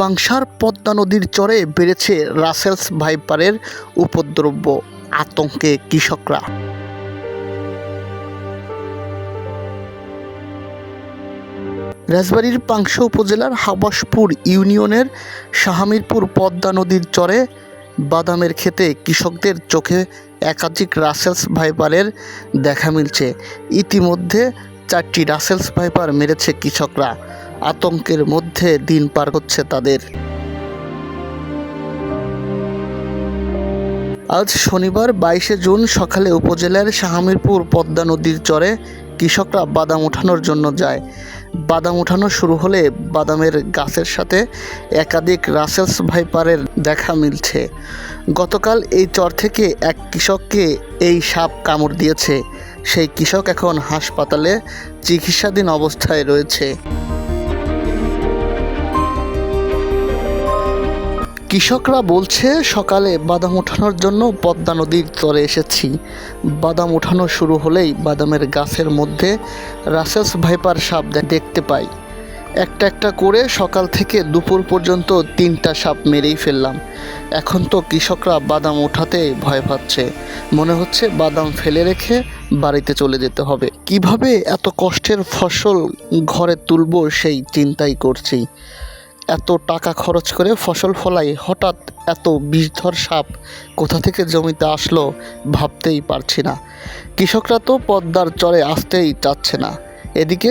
পাংশার পদ্মা নদীর চরে বেড়েছে রাসেলস ভাইপারের উপদ্রব্য আতঙ্কে কৃষকরা। রাজবাড়ির পাংশা উপজেলার হাবাসপুর ইউনিয়নের শাহামিরপুর পদ্মা নদীর চরে বাদামের ক্ষেতে কৃষকদের চোখে একাধিক রাসেলস ভাইপারের দেখা মিলছে। ইতিমধ্যে চারটি রাসেলস ভাইপার মেরেছে কৃষকরা। আতঙ্কের মধ্যে দিন পার হচ্ছে তাদের। আজ শনিবার বাইশে জুন সকালে উপজেলার শাহামিরপুর পদ্মা নদীর চরে কৃষকরা বাদাম ওঠানোর জন্য যায়। বাদাম ওঠানো শুরু হলে বাদামের গাছের সাথে একাধিক রাসেলস ভাইপারের দেখা মিলছে। গতকাল এই চর থেকে এক কৃষককে এই সাপ কামড় দিয়েছে। সেই কৃষক এখন হাসপাতালে চিকিৎসাধীন অবস্থায় রয়েছে। কৃষকরা বলছে, সকালে বাদাম ওঠানোর জন্য পদ্মা নদীর চরে এসেছি। বাদাম ওঠানো শুরু হলেই বাদামের গাছের মধ্যে রাসেলস ভাইপার সাপ দেখতে পাই। একটা একটা করে সকাল থেকে দুপুর পর্যন্ত তিনটা সাপ মেরেই ফেললাম। এখন তো কৃষকরা বাদাম ওঠাতে ভয় পাচ্ছে। মনে হচ্ছে বাদাম ফেলে রেখে বাড়িতে চলে যেতে হবে। কীভাবে এত কষ্টের ফসল ঘরে তুলবো সেই চিন্তাই করছি। এত টাকা খরচ করে ফসল ফলাই হঠাৎ এত বিষধর সাপ কোথা থেকে জমিতে আসলো ভাবতেই পারছি না। কৃষকরা তো পদ্মার চরে আসতেই চাচ্ছে না। এদিকে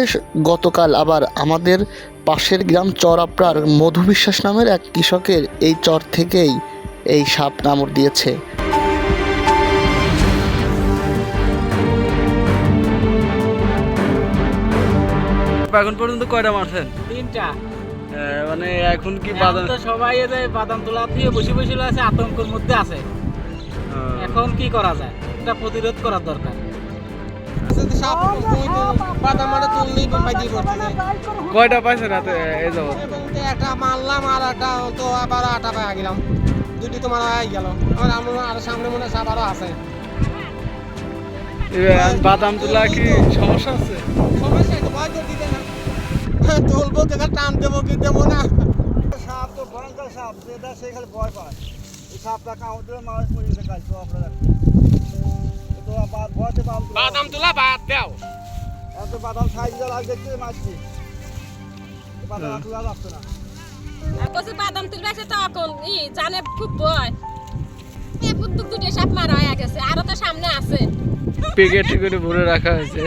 গতকাল আবার আমাদের পাশের গ্রাম চরাপড়ার মধু বিশ্বাস নামের এক কৃষকের এই চর থেকেই এই সাপ কামড় দিয়েছে। এখন পর্যন্ত কয়টা মারছেন? তিনটা। মানে এখন কি বাদাম তো সবাই এই যে বাদাম তোলা দিয়ে বসে বসে আছে আতঙ্কের মধ্যে আছে। এখন কি করা যায়? এটা প্রতিরোধ করার দরকার। কয়টা পাইছেন হাতে এই যাবত একটা মারলাম আর একটা তো আবার আটা পাই গেলাম। দুটি তো মারা হয়ে গেল। আর আমার আর সামনে মনে হয় আবারও আছে। বাদাম তোলা কি সমস্যা আছে সমস্যা তো ভয় তো দিতে না তুলবো দেখা টান দেবো কি দেবো না। সাপ তো ভয়ঙ্কর সাপ যেটা সে খালি ভয় পায়। এই সাপটা কামড় দিলে মানুষ মরে যেতে কাজ তো আপনারা তো আবার ভয়তে বাদাম তোলা বাদ দাও। এত বাদাম সাইজ দেওয়া লাগে দেখতে মারছি। বাদাম আর তোলা না। কচু বাদাম তুলবে তখন ই জানে খুব ভয়। পুতুক দুটো সাপ মারা হয়ে গেছে আরও তো সামনে আছে। পেকেট করে ভরে রাখা হয়েছে।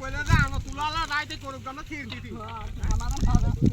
પહેલા આનો તુલાલા રાય તે કોરમ તમને ખીર દીધી.